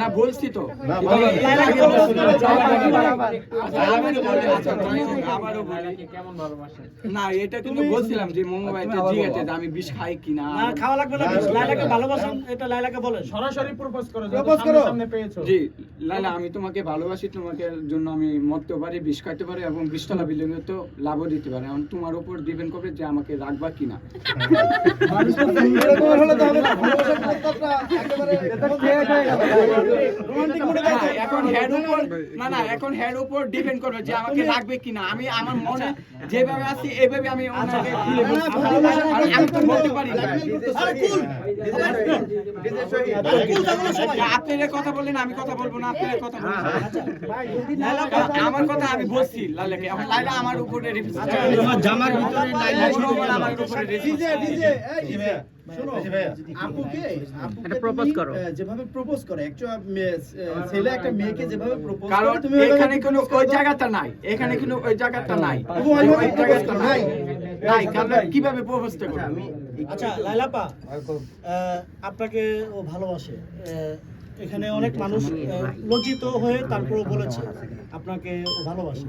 না বলছি তো। না, এটা কিন্তু বলছিলাম যে মোমবাইতে জিজ্ঞাসা যে আমি বিষ খাই কিনা। না খাওয়া লাগবে না লাইলাকে ভালোবাসেন এটা লাইলাকে বলেন। সরাসরি প্রপোজ করো Propose করো। সামনে পেয়েছ। জি লাইলা আমি তোমাকে ভালোবাসি তোমাকে জন্য আমি মরতে পারি বিষ খাইতে পারি এবং বিশতলা বিল্ডিং তো লাভও দিতে পারি। এখন তোমার উপর ডিপেন্ড করবে যে আমাকে রাখবা কিনা। এরকম হলে তো হবে না। ভালোবাসার প্রস্তাবটা একেবারে এখন হেড উপর না না এখন হেড উপর ডিপেন্ড করবে যে আমাকে রাখবে কিনা। আমি আমার মনে যেভাবে আছি এভাবে আমি ওনাকে খুলে আমি তো বলতে পারি আপনারা কথা বললেন আমি কথা বলব না আপনারা কথা বলবেন আমার কথা আমি বলছি লাইলাকে এখন লাইলা আমার উপরে জামার ভিতরে লাইলা আমার উপরে রিফিউজ ডিজে ডিজে এই জি ডিজে ভাইয়া। শোনো জি ভাইয়া। আপুকে আপুকে একটা propose তুমি, করো। আহ, যেভাবে প্রপোজ করে ছেলে একটা মেয়েকে যেভাবে প্রপোজ কারণ করে তুমি ওইভাবে এখানে কোনো ওই জায়গাটা নাই এখানে কোনো ওই জায়গাটা নাই। ওই জায়গাটা নাই। নাই কারণ কীভাবে প্রপোজটা করবে? আচ্ছা লাইলাপা আপনাকে ও ভালোবাসে এখানে অনেক মানুষ আহ, লজ্জিত হয়ে তারপরে বলেছে আপনাকে ও ভালোবাসে।